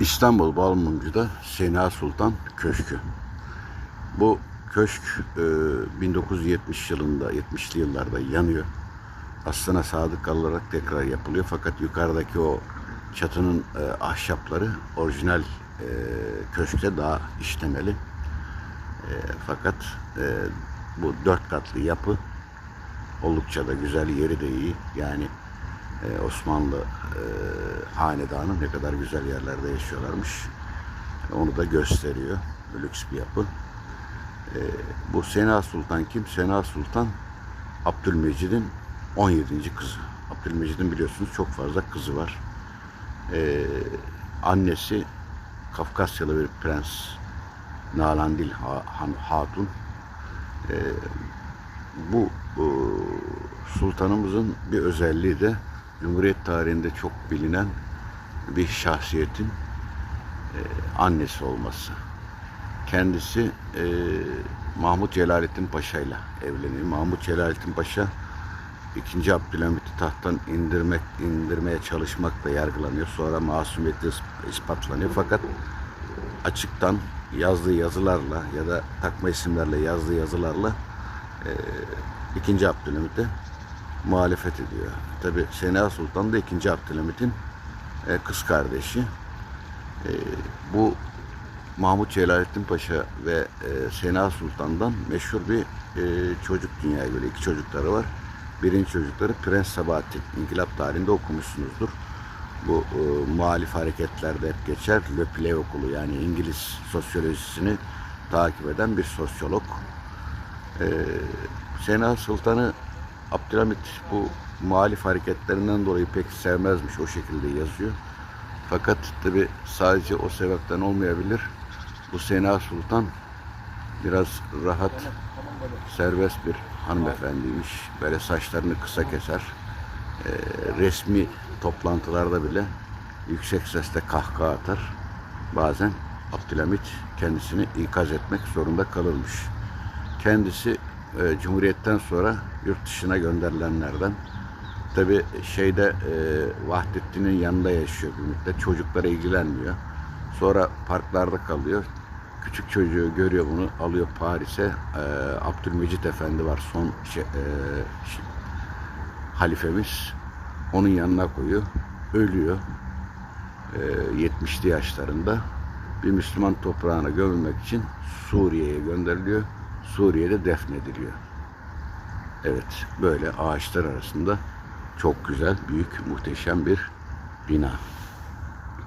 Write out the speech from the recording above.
İstanbul Balmumcu'da Sena Sultan Köşkü. Bu köşk e, 1970 yılında, 70'li yıllarda yanıyor. Aslına sadık kalınarak tekrar yapılıyor. Fakat yukarıdaki o çatının e, ahşapları orijinal e, köşkte daha işlemeli. E, fakat e, bu dört katlı yapı oldukça da güzel, yeri de iyi. Yani e, Osmanlı e, hanedanı ne kadar güzel yerlerde yaşıyorlarmış. Onu da gösteriyor. Lüks bir yapı. E, bu Sena Sultan kim? Sena Sultan Abdülmecid'in 17. kızı. Abdülmecid'in biliyorsunuz çok fazla kızı var. E, annesi Kafkasyalı bir prens Nalandil Hatun. E, bu e, sultanımızın bir özelliği de Cumhuriyet tarihinde çok bilinen bir şahsiyetin e, annesi olması. Kendisi e, Mahmut Celalettin Paşa ile evleniyor. Mahmut Celalettin Paşa 2. Abdülhamit'i tahttan indirmek indirmeye çalışmakla yargılanıyor. Sonra masumiyeti is- ispatlanıyor. Fakat açıktan yazdığı yazılarla ya da takma isimlerle yazdığı yazılarla e, 2. Abdülhamit'e muhalefet ediyor. Tabi Sena Sultan da 2. Abdülhamit'in e, kız kardeşi. E, bu Mahmut Celalettin Paşa ve e, Sena Sultan'dan meşhur bir çocuk dünyaya böyle iki çocukları var. Birinci çocukları Prens Sabahattin. İnkılap tarihinde okumuşsunuzdur. Bu e, muhalif hareketlerde hep geçer. Le Play okulu yani İngiliz sosyolojisini takip eden bir sosyolog. E, Sena Sultan'ı Abdülhamit bu muhalif hareketlerinden dolayı pek sevmezmiş. O şekilde yazıyor. Fakat tabi sadece o sebepten olmayabilir. Bu Sena Sultan biraz rahat, serbest bir hanımefendiymiş. Böyle saçlarını kısa keser. Ee, resmi toplantılarda bile yüksek sesle kahkaha atar. Bazen Abdülhamit kendisini ikaz etmek zorunda kalırmış. Kendisi e, Cumhuriyet'ten sonra yurt dışına gönderilenlerden. Tabi şeyde e, Vahdettin'in yanında yaşıyor bir müddet. Çocuklara ilgilenmiyor. Sonra parklarda kalıyor. Küçük çocuğu görüyor bunu alıyor Paris'e. E, Abdülmecit Efendi var son şey, e, şey- halifemiz. Onun yanına koyuyor. Ölüyor. E, 70'li yaşlarında. Bir Müslüman toprağına gömülmek için Suriye'ye gönderiliyor. Suriye'de defnediliyor. Evet, böyle ağaçlar arasında çok güzel, büyük, muhteşem bir bina.